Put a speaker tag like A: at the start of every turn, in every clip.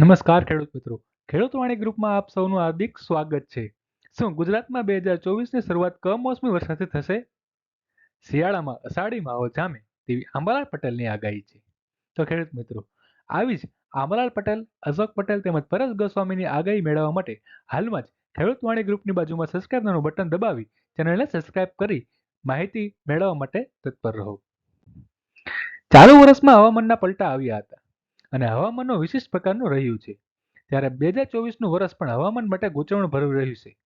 A: નમસ્કાર ખેડૂત મિત્રો. ખેડૂત વાણી ગ્રુપમાં આપ સૌનું હાર્દિક સ્વાગત છે. શું ગુજરાતમાં બે હજાર ચોવીસની શરૂઆત કમોસમી વરસાદથી થશે? શિયાળામાં અષાઢી માવો જામે તેવી આંબાલાલ પટેલની આગાહી છે. તો ખેડૂત મિત્રો, આવી જ આંબાલાલ પટેલ, અશોક પટેલ તેમજ પરેશ ગોસ્વામીની આગાહી મેળવવા માટે હાલમાં જ ખેડૂત વાણી ગ્રુપની બાજુમાં સબસ્ક્રાઇબનું બટન દબાવી ચેનલને સબસ્ક્રાઇબ કરી માહિતી મેળવવા માટે તત્પર રહો. ચાલુ વર્ષમાં હવામાનના પલટા આવ્યા હતા. અને હવામાનનો વિશિષ્ટ પ્રકારનું રહ્યું છે. ત્યારે બે હજાર ચોવીસનું વર્ષ પણ હવામાન માટે ગૂંચવણ ભર્યું રહ્યું છે.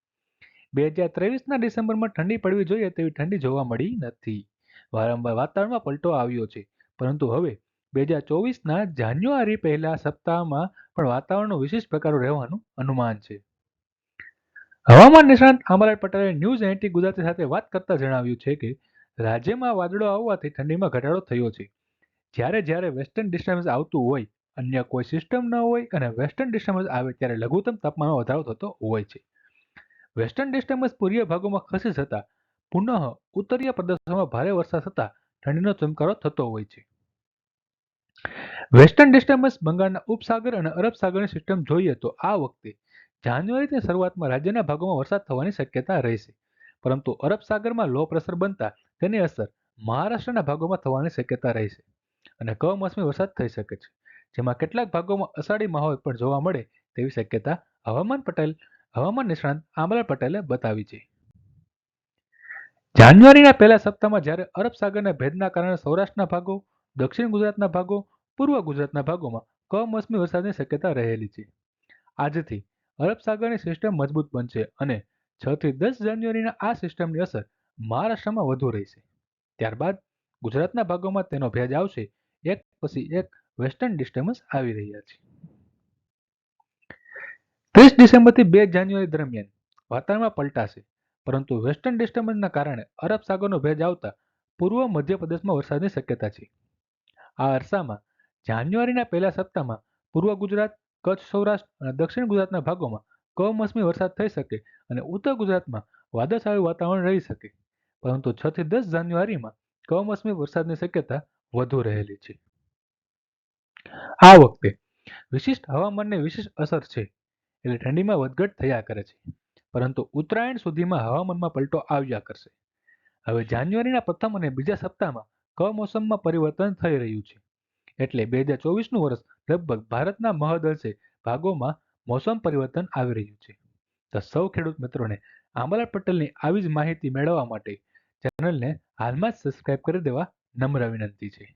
A: બે હજાર ત્રેવીસના ડિસેમ્બરમાં ઠંડી પડવી જોઈએ તેવી ઠંડી જોવા મળી નથી. વારંવાર વાતાવરણમાં પલટો આવ્યો છે. પરંતુ હવે બે હજાર ચોવીસના જાન્યુઆરી પહેલા સપ્તાહમાં પણ વાતાવરણનું વિશિષ્ટ પ્રકારો રહેવાનું અનુમાન છે. હવામાન નિષ્ણાંત આંબાલાલ પટેલે ન્યૂઝ એન્ટી ગુજરાતી સાથે વાત કરતા જણાવ્યું છે કે, રાજ્યમાં વાદળો આવવાથી ઠંડીમાં ઘટાડો થયો છે. જ્યારે જ્યારે વેસ્ટર્ન ડિસ્ટર્બન્સ આવતું હોય અન્ય કોઈ સિસ્ટમ ન હોય અને વેસ્ટર્ન ડિસ્ટર્બન્સ આવે ત્યારે લઘુત્તમ તાપમાનમાં વધારો થતો હોય છે. વેસ્ટર્ન ડિસ્ટર્બન્સ પૂર્વીય ભાગોમાં ખસી જતા પુનઃ ઉત્તરીય પ્રદેશોમાં ભારે વરસાદ થતાં ઠંડીનો ચમકારો થતો હોય છે. વેસ્ટર્ન ડિસ્ટર્બન્સ બંગાળના ઉપસાગર અને અરબ સાગરની સિસ્ટમ જોઈએ તો આ વખતે જાન્યુઆરીની શરૂઆતમાં રાજ્યના ભાગોમાં વરસાદ થવાની શક્યતા રહેશે. પરંતુ અરબ સાગરમાં લો પ્રેશર બનતા તેની અસર મહારાષ્ટ્રના ભાગોમાં થવાની શક્યતા રહેશે અને કમોસમી વરસાદ થઈ શકે છે. જેમાં કેટલાક ભાગોમાં અષાઢી માહોલ પણ જોવા મળે તેવી શક્યતા હવામાન પટેલ, હવામાન નિષ્ણાંત આંબલાલ પટેલે બતાવી છે. જાન્યુઆરીના પહેલા સપ્તાહમાં જ્યારે અરબ સાગરના ભેદના કારણે સૌરાષ્ટ્રના ભાગો, દક્ષિણ ગુજરાતના ભાગો, પૂર્વ ગુજરાતના ભાગોમાં કમોસમી વરસાદની શક્યતા રહેલી છે. આજથી અરબ સાગરની સિસ્ટમ મજબૂત બનશે અને છ થી દસ જાન્યુઆરીના આ સિસ્ટમની અસર મહારાષ્ટ્રમાં વધુ રહેશે. ત્યારબાદ ગુજરાતના ભાગોમાં તેનો ભેજ આવશે, એક પછી એક વેસ્ટર્ન ડિસ્ટર્બન્સ આવી રહ્યા છે. ત્રીસ ડિસેમ્બરથી બે જાન્યુઆરી દરમિયાન વાતાવરણમાં પલટાશે પરંતુ વેસ્ટર્ન ડિસ્ટર્બન્સના કારણે અરબ સાગરનો ભેજ આવતા પૂર્વ મધ્યપ્રદેશમાં વરસાદની શક્યતા છે. આ અરસામાં જાન્યુઆરીના પહેલા સપ્તાહમાં પૂર્વ ગુજરાત, કચ્છ, સૌરાષ્ટ્ર અને દક્ષિણ ગુજરાતના ભાગોમાં કમોસમી વરસાદ થઈ શકે અને ઉત્તર ગુજરાતમાં વાદળછાયું વાતાવરણ રહી શકે. પરંતુ છ થી દસ જાન્યુઆરીમાં કમોસમી વરસાદની શક્યતા વધુ રહેલી છે. આ વખતે વિશિષ્ટ હવામાનની વિશેષ અસર છે એટલે ઠંડીમાં વધઘટ થયા કરે છે. પરંતુ ઉત્તરાયણ સુધીમાં હવામાનમાં પલટો આવ્યા કરશે. હવે જાન્યુઆરીના પ્રથમ અને બીજા સપ્તાહમાં કમોસમમાં પરિવર્તન થઈ રહ્યું છે. એટલે બે હજાર ચોવીસનું વર્ષ લગભગ ભારતના મહદઅંશે ભાગોમાં મોસમ પરિવર્તન આવી રહ્યું છે. તો સૌ ખેડૂત મિત્રોને આંબાલાલ પટેલની આવી જ માહિતી મેળવવા માટે ચેનલને હાલમાં જ સબસ્ક્રાઇબ કરી દેવા નમ્ર વિનંતી છે.